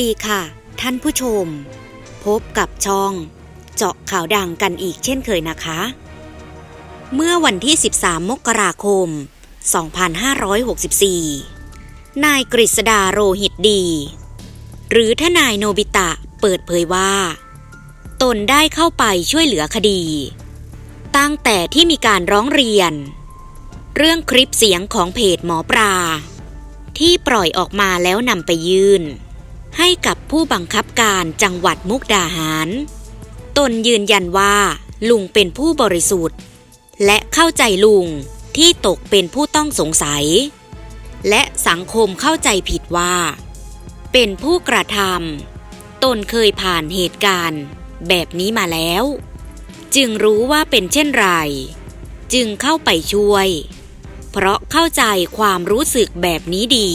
ดีค่ะ ท่านผู้ชม พบกับช่อง เจาะข่าวดังกันอีกเช่นเคยนะคะ เมื่อวันที่ 13 มกราคม 2564 นายกฤษดาโรหิตดี หรือทนายโนบิตะเปิดเผยว่า ตนได้เข้าไปช่วยเหลือคดี ตั้งแต่ที่มีการร้องเรียน เรื่องคลิปเสียงของเพจหมอปลาที่ปล่อยออกมาแล้วนำไปยื่น ให้กับผู้บังคับการจังหวัดมุกดาหาร ตนยืนยันว่าลุงเป็นผู้บริสุทธิ์ และเข้าใจลุงที่ตกเป็นผู้ต้องสงสัย และสังคมเข้าใจผิดว่า เป็นผู้กระทำตนเคยผ่านเหตุการณ์ แบบนี้มาแล้ว จึงรู้ว่าเป็นเช่นไร จึงเข้าไปช่วย เพราะเข้าใจความรู้สึกแบบนี้ดี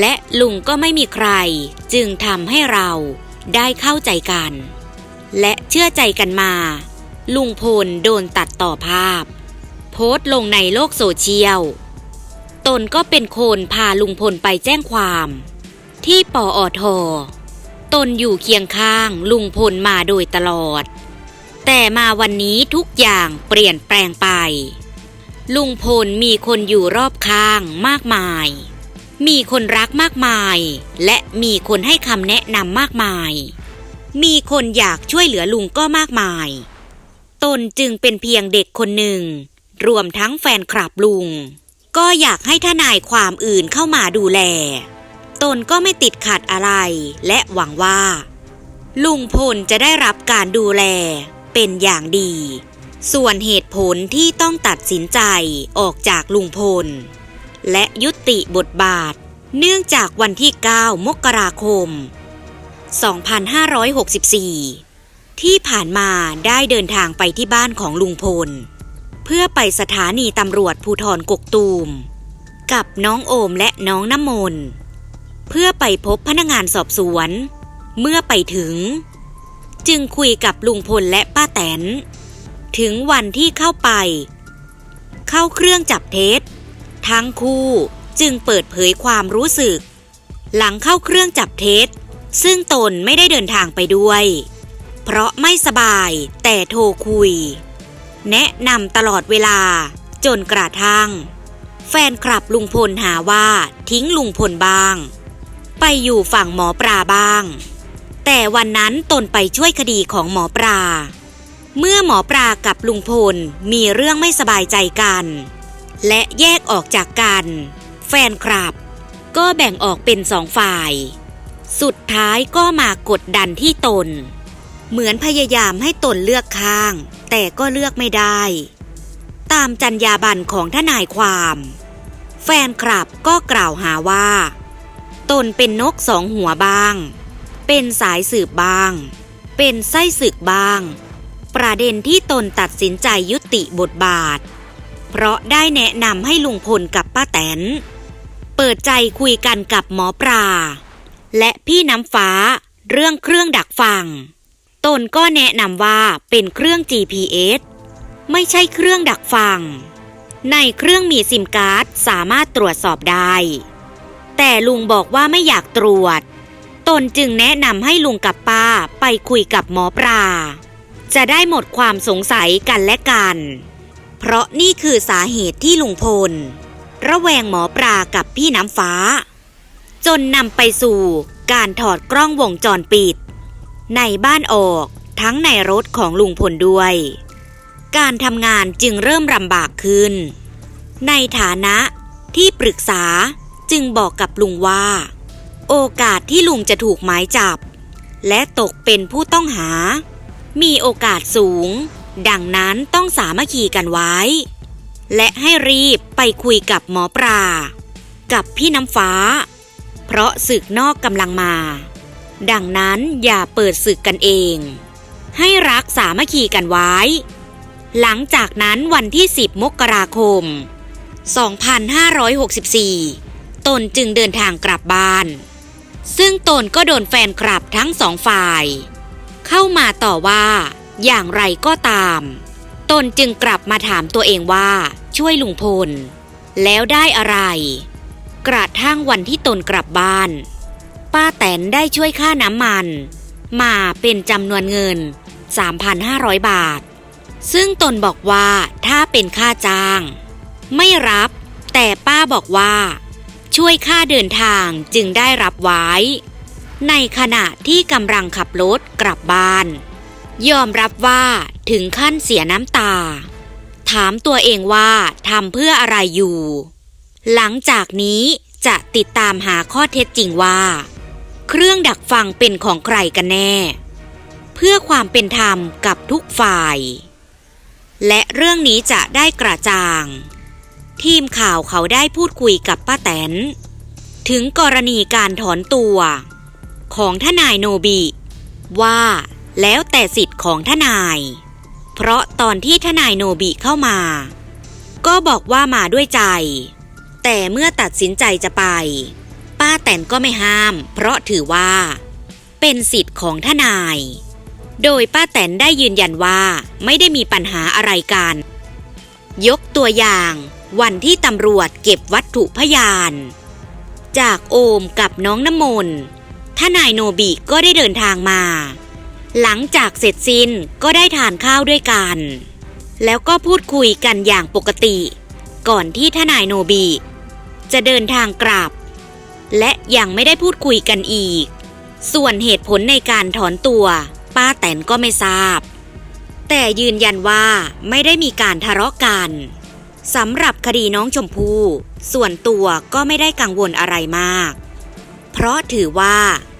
และลุงก็ไม่มีใคร จึงทำให้เราได้เข้าใจกัน และเชื่อใจกันมา ลุงพลโดนตัดต่อภาพ โพสต์ลงในโลกโซเชียล ตนก็เป็นคนพาลุงพลไปแจ้งความ ที่ปออทตนอยู่เคียงข้างลุงพลมาโดยตลอด แต่มาวันนี้ทุกอย่างเปลี่ยนแปลงไป ลุงพลมีคนอยู่รอบข้างมากมาย มีคนรักมากมาย และมีคนให้คำแนะนำมากมาย มีคนอยากช่วยเหลือลุงก็มากมาย ตนจึงเป็นเพียงเด็กคนหนึ่ง รวมทั้งแฟนคลับลุง ก็อยากให้ทนายความอื่นเข้ามาดูแล ตนก็ไม่ติดขัดอะไร และหวังว่า ลุงพลจะได้รับการดูแลเป็นอย่างดี ส่วนเหตุผลที่ต้องตัดสินใจออกจากลุงพล และยุติบทบาท เนื่องจากวันที่ 9 มกราคม 2564 ที่ผ่านมาได้เดินทางไปที่บ้านของลุงพล เพื่อไปสถานีตำรวจภูทรกกตูม กับน้องโอมและน้องน้ำมนเพื่อไปพบพนักงานสอบสวน เมื่อไปถึง จึงคุยกับลุงพลและป้าแตน ถึงวันที่เข้าไป เข้าเครื่องจับเท็จ ทั้งคู่จึงเปิดเผยความรู้สึก หลังเข้าเครื่องจับเท็จ ซึ่งตนไม่ได้เดินทางไปด้วย เพราะไม่สบายแต่โทรคุย แนะนำตลอดเวลาจนกระทั่ง แฟนคลับลุงพลหาว่าทิ้งลุงพลบ้าง ไปอยู่ฝั่งหมอปลาบ้าง แต่วันนั้นตนไปช่วยคดีของหมอปลาเมื่อหมอปลากับลุงพลมีเรื่องไม่สบายใจกัน และแยกออกจากกัน แฟนคลับ ก็แบ่งออกเป็นสองฝ่าย สุดท้ายก็มากดดันที่ตน เหมือนพยายามให้ตนเลือกข้าง แต่ก็เลือกไม่ได้ ตามจรรยาบรรณของทนายความ แฟนคลับก็กล่าวหาว่า ตนเป็นนกสองหัวบ้าง เป็นสายสืบบ้าง เป็นไส้ศึกบ้างประเด็นที่ตนตัดสินใจยุติบทบาท เพราะได้แนะนำให้ลุงพลกับป้าแตน เปิดใจคุยกันกับหมอปลาและพี่น้ำฟ้าเรื่องเครื่องดักฟัง ตนก็แนะนำว่าเป็นเครื่อง GPS ไม่ใช่เครื่องดักฟัง ในเครื่องมีซิมการ์ดสามารถตรวจสอบได้ แต่ลุงบอกว่าไม่อยากตรวจ ตนจึงแนะนำให้ลุงกับป้าไปคุยกับหมอปลาจะได้หมดความสงสัยกันและกัน เพราะนี่คือสาเหตุที่ลุงพล ระแวงหมอปลากับพี่น้ำฟ้า จนนำไปสู่การถอดกล้องวงจรปิด ในบ้านออกทั้งในรถของลุงพลด้วย การทำงานจึงเริ่มลำบากขึ้น ในฐานะที่ปรึกษาจึงบอกกับลุงว่า โอกาสที่ลุงจะถูกหมายจับ และตกเป็นผู้ต้องหา มีโอกาสสูง ดังนั้นต้องสามัคคีกันไว้ และให้รีบไปคุยกับหมอปลากับพี่น้ำฟ้า เพราะศึกนอกกำลังมา ดังนั้นอย่าเปิดศึกกันเอง ให้รักสามัคคีกันไว้ หลังจากนั้นวันที่ 10 มกราคม 2564 ตนจึงเดินทางกลับบ้าน ซึ่งตนก็โดนแฟนคลับทั้งสองฝ่าย เข้ามาต่อว่า อย่างไรก็ตาม ตนจึงกลับมาถามตัวเองว่าช่วยลุงพล แล้วได้อะไร กระทั่งวันที่ตนกลับบ้าน ป้าแตนได้ช่วยค่าน้ำมัน มาเป็นจำนวนเงิน 3,500 บาท ซึ่งตนบอกว่าถ้าเป็นค่าจ้าง ไม่รับ แต่ป้าบอกว่า ช่วยค่าเดินทางจึงได้รับไว้ ในขณะที่กำลังขับรถกลับบ้าน ยอมรับว่าถึงขั้นเสียน้ำตา ถามตัวเองว่าทำเพื่ออะไรอยู่ หลังจากนี้จะติดตามหาข้อเท็จจริงว่า เครื่องดักฟังเป็นของใครกันแน่ เพื่อความเป็นธรรมกับทุกฝ่าย และเรื่องนี้จะได้กระจ่าง ทีมข่าวเขาได้พูดคุยกับป้าแตน ถึงกรณีการถอนตัว ของทนายโนบิว่า แล้วแต่สิทธิ์ของทนาย เพราะตอนที่ทนายโนบิเข้ามา ก็บอกว่ามาด้วยใจ แต่เมื่อตัดสินใจจะไป ป้าแตนก็ไม่ห้าม เพราะถือว่า เป็นสิทธิ์ของทนาย โดยป้าแตนได้ยืนยันว่าไม่ได้มีปัญหาอะไรกัน ยกตัวอย่าง วันที่ตำรวจเก็บวัตถุพยาน จากโอมกับน้องน้ำมนต์ทนายโนบิก็ได้เดินทางมา หลังจากเสร็จสิ้นก็ได้ทานข้าวด้วยกัน แล้วก็พูดคุยกันอย่างปกติ ก่อนที่ทนายโนบิจะเดินทางกลับ และยังไม่ได้พูดคุยกันอีก ส่วนเหตุผลในการถอนตัว ป้าแตนก็ไม่ทราบ แต่ยืนยันว่าไม่ได้มีการทะเลาะกันสำหรับคดีน้องชมพู่ส่วนตัวก็ไม่ได้กังวลอะไรมาก เพราะถือว่า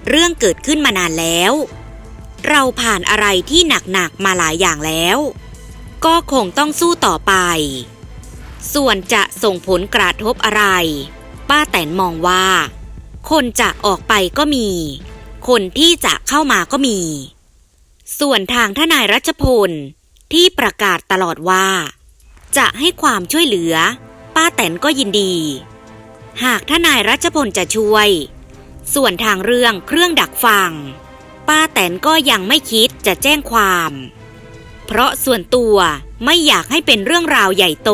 เรื่องเกิดขึ้นมานานแล้ว เราผ่านอะไรที่หนักๆมาหลายอย่างแล้ว ก็คงต้องสู้ต่อไป ส่วนจะส่งผลกระทบอะไร ป้าแตนมองว่า คนจะออกไปก็มี คนที่จะเข้ามาก็มี ส่วนทางทนายรัชพลที่ประกาศตลอดว่า จะให้ความช่วยเหลือ ป้าแตนก็ยินดี หากทนายรัชพลจะช่วย ส่วนทางเรื่องเครื่องดักฟัง ป้าแตนก็ยังไม่คิดจะแจ้งความ เพราะส่วนตัวไม่อยากให้เป็นเรื่องราวใหญ่โต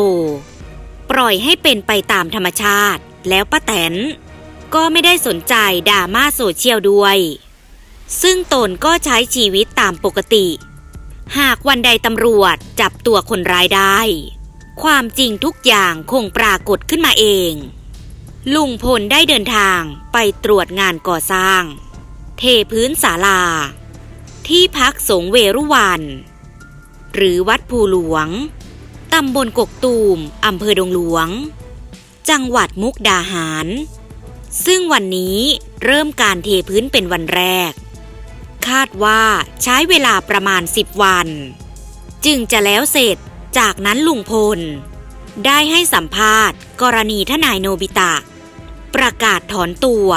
ปล่อยให้เป็นไปตามธรรมชาติ แล้วป้าแตนก็ไม่ได้สนใจดราม่าโซเชียลด้วย ซึ่งตนก็ใช้ชีวิตตามปกติ หากวันใดตำรวจจับตัวคนร้ายได้ ความจริงทุกอย่างคงปรากฏขึ้นมาเอง ลุงพลได้เดินทางไปตรวจงานก่อสร้าง เทพื้นศาลา ที่พักสงเวรุวัน หรือวัดภูหลวง ตำบลกกตูมอำเภอดงหลวง จังหวัดมุกดาหาร ซึ่งวันนี้เริ่มการเทพื้นเป็นวันแรก คาดว่าใช้เวลาประมาณ 10 วัน จึงจะแล้วเสร็จจากนั้นลุงพล ได้ให้สัมภาษณ์ กรณีทนายโนบิตะ ประกาศถอนตัว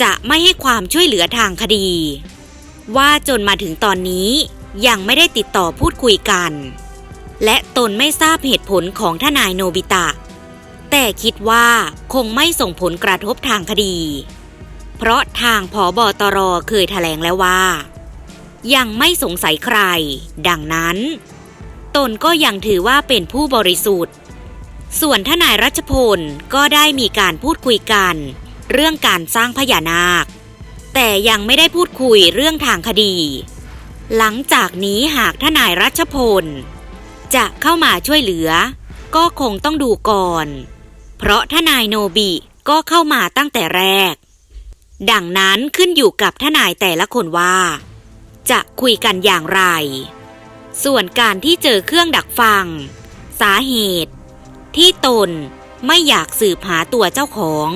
จะไม่ให้ความช่วยเหลือทางคดี ว่าจนมาถึงตอนนี้ยังไม่ได้ติดต่อพูดคุยกัน และตนไม่ทราบเหตุผลของทนายโนบิตะ แต่คิดว่าคงไม่ส่งผลกระทบทางคดี เพราะทางผอบอตรเคยแถลงแล้วว่า ยังไม่สงสัยใคร ดังนั้น ตนก็ยังถือว่าเป็นผู้บริสุทธิ์ ส่วนทนายรัชพลก็ได้มีการพูดคุยกัน เรื่องการสร้างพญานาค แต่ยังไม่ได้พูดคุยเรื่องทางคดี หลังจากนี้หากทนายรัชพล จะเข้ามาช่วยเหลือ ก็คงต้องดูก่อน เพราะทนายโนบิก็เข้ามาตั้งแต่แรก ดังนั้นขึ้นอยู่กับทนายแต่ละคนว่า จะคุยกันอย่างไร ส่วนการที่เจอเครื่องดักฟัง สาเหตุ ที่ตนไม่อยากสืบหาตัวเจ้าของ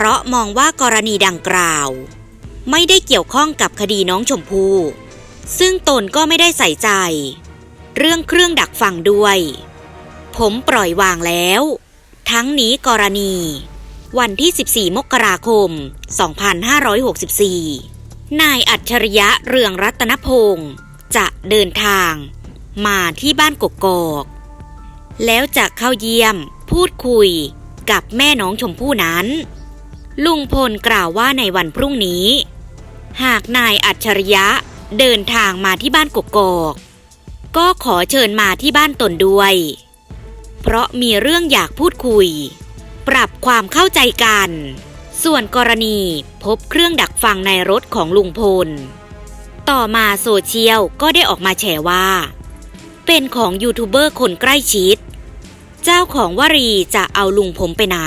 เพราะมองว่ากรณีดังกล่าว ไม่ได้เกี่ยวข้องกับคดีน้องชมพู่ซึ่งตนก็ไม่ได้ใส่ใจ เรื่องเครื่องดักฟังด้วย ผมปล่อยวางแล้ว ทั้งนี้กรณี วันที่ 14 มกราคม 2564 นายอัจฉริยะเรืองรัตนพงศ์จะเดินทาง มาที่บ้านกกอกแล้วจะเข้าเยี่ยมพูดคุยกับแม่น้องชมพู่นั้น ลุงพลกล่าวว่าในวันพรุ่งนี้ หากนายอัจฉริยะเดินทางมาที่บ้านกกอกก็ขอเชิญมาที่บ้านตนด้วย เพราะมีเรื่องอยากพูดคุย ปรับความเข้าใจกัน ส่วนกรณีพบเครื่องดักฟังในรถของลุงพล ต่อมาโซเชียลก็ได้ออกมาแฉว่า เป็นของยูทูบเบอร์คนใกล้ชิด เจ้าของวรีจะเอาลุงผมไปไหน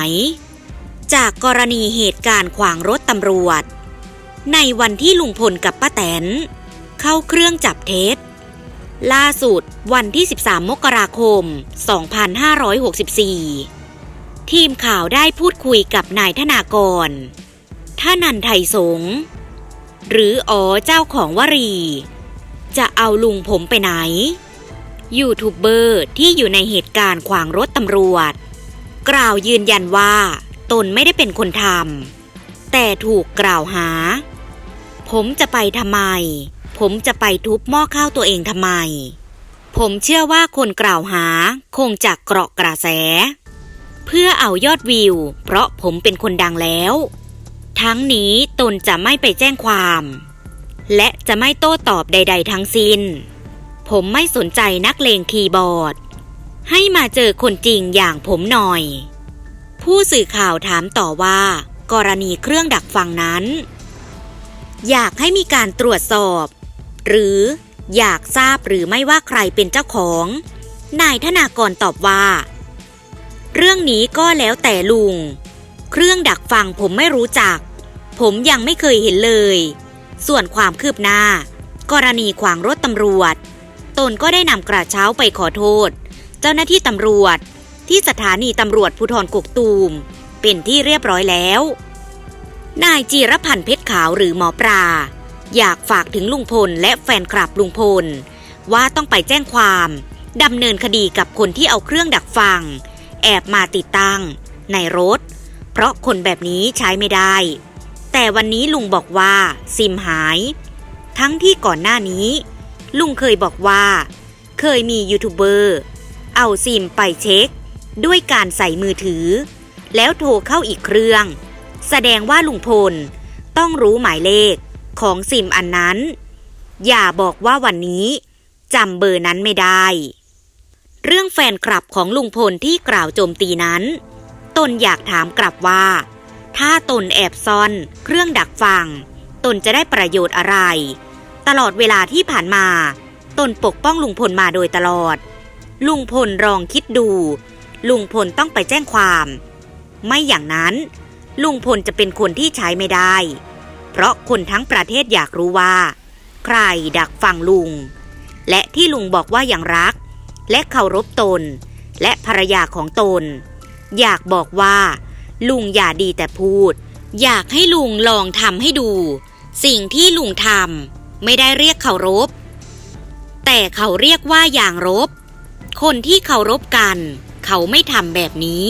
จากกรณีเหตุการณ์ขวางรถตำรวจ ในวันที่ลุงพลกับป้าแตน เข้าเครื่องจับเท็จ ล่าสุดวันที่ 13 มกราคม 2564 ทีมข่าวได้พูดคุยกับนายธนากรท่านันไทยสง หรืออ๋อเจ้าของวรี จะเอาลุงผมไปไหน ยูทูบเบอร์ที่อยู่ในเหตุการณ์ขวางรถตำรวจ กล่าวยืนยันว่า ตนไม่ได้เป็นคนทำแต่ถูกกล่าวหา ผมจะไปทำไม ผมจะไปทุบหม้อข้าวตัวเองทำไม ผมเชื่อว่าคนกล่าวหาคงจะเกราะกระแส เพื่อเอายอดวิว เพราะผมเป็นคนดังแล้ว ทั้งนี้ตนจะไม่ไปแจ้งความ และจะไม่โต้ตอบใด ๆ ทั้งสิ้น ผมไม่สนใจนักเลงคีย์บอร์ด ให้มาเจอคนจริงอย่างผมหน่อย ผู้สื่อข่าวถามต่อว่า กรณีเครื่องดักฟังนั้น อยากให้มีการตรวจสอบ หรืออยากทราบหรือไม่ว่าใครเป็นเจ้าของ นายธนากรตอบว่า เรื่องนี้ก็แล้วแต่ลุง เครื่องดักฟังผมไม่รู้จัก ผมยังไม่เคยเห็นเลย ส่วนความคืบหน้า กรณีขวางรถตำรวจ ตนก็ได้นำกระเช้าไปขอโทษ เจ้าหน้าที่ตำรวจ ที่สถานีตำรวจภูธรกกตูม เป็นที่เรียบร้อยแล้ว นายจีรพันธ์เพชรขาวหรือหมอปลาอยากฝากถึงลุงพลและแฟนคลับลุงพล ว่าต้องไปแจ้งความดำเนินคดีกับคนที่เอาเครื่องดักฟัง แอบมาติดตั้ง ในรถ เพราะคนแบบนี้ใช้ไม่ได้ แต่วันนี้ลุงบอกว่าซิมหาย ทั้งที่ก่อนหน้านี้ ลุงเคยบอกว่า เคยมียูทูบเบอร์ เอาซิมไปเช็ค ด้วยการใส่มือถือ แล้วโทรเข้าอีกเครื่อง แสดงว่าลุงพลต้องรู้หมายเลขของซิมอันนั้น อย่าบอกว่าวันนี้จำเบอร์นั้นไม่ได้ เรื่องแฟนคลับของลุงพลที่กล่าวโจมตีนั้น ตนอยากถามกลับว่า ถ้าตนแอบซ่อนเครื่องดักฟัง ตนจะได้ประโยชน์อะไร ตลอดเวลาที่ผ่านมา ตนปกป้องลุงพลมาโดยตลอด ลุงพลลองคิดดู ลุงพลต้องไปแจ้งความ ไม่อย่างนั้น ลุงพลจะเป็นคนที่ใช้ไม่ได้ เพราะคนทั้งประเทศอยากรู้ว่า ใครดักฟังลุง และที่ลุงบอกว่าอย่างรัก และเคารพตน และภรรยาของตน อยากบอกว่า ลุงอย่าดีแต่พูด อยากให้ลุงลองทำให้ดู สิ่งที่ลุงทำไม่ได้เรียกเคารพ แต่เขาเรียกว่าอย่างรบ คนที่เคารพกัน เขาไม่ทำแบบนี้